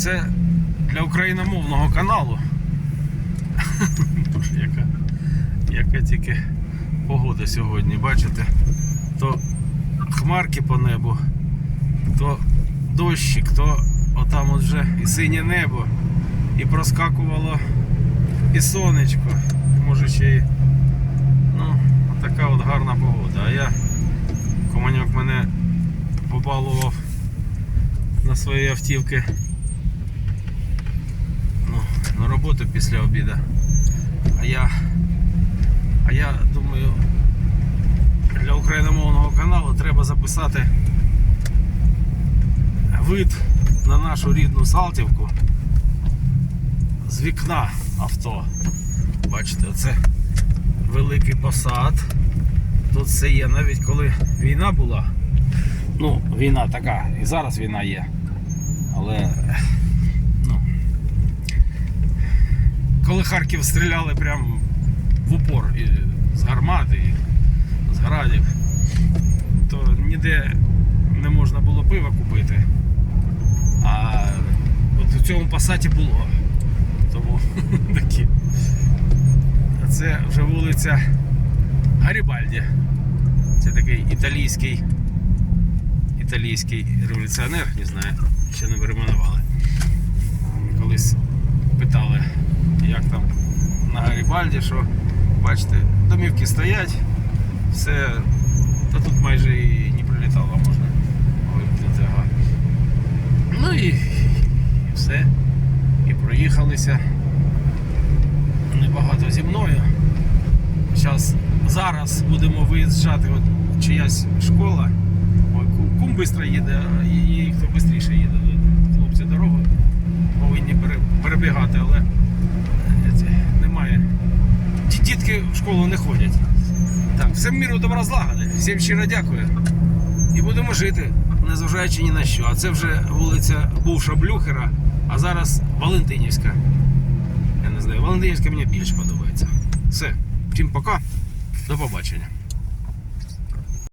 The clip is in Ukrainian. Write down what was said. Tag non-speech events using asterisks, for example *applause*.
Це для україномовного каналу. Яка, яка тільки погода сьогодні, бачите? То хмарки по небу, то дощик, то отам от вже і синє небо, і проскакувало і сонечко. Може ще й. Ну, така от гарна погода. А я команьок мене побалував на своїй на роботу після обіду. А я, а я думаю, для україномовного каналу треба записати вид на нашу рідну Салтівку з вікна авто. Бачите, це великий посад. Тут все є, навіть коли війна була. Ну, війна така, і зараз війна є. Але ну, коли Харків стріляли прям в упор і з гармати, і з градів, то ніде не можна було пива купити. А от у цьому пасаті було. Тому *laughs* такі. А це вже вулиця Гарібальді. Це такий італійський італійський революціонер, не знаю, ще не перейменували. На що бачите, домівки стоять, все, та тут майже і не прилітало, можна. Ну і, і все. І проїхалися. Небагато зі мною. Зараз, зараз будемо виїжджати, от чиясь школа. Ой, кум швидко їде, її хто швидше їде. Хлопці дорогу повинні перебігати, але в школу не ходять. Так, всім міру добра злагоди. Всім щиро дякую. І будемо жити, незважаючи ні на що. А це вже вулиця бувша Блюхера, а зараз Валентинівська. Я не знаю, Валентинівська мені більше подобається. Все, всім пока, до побачення.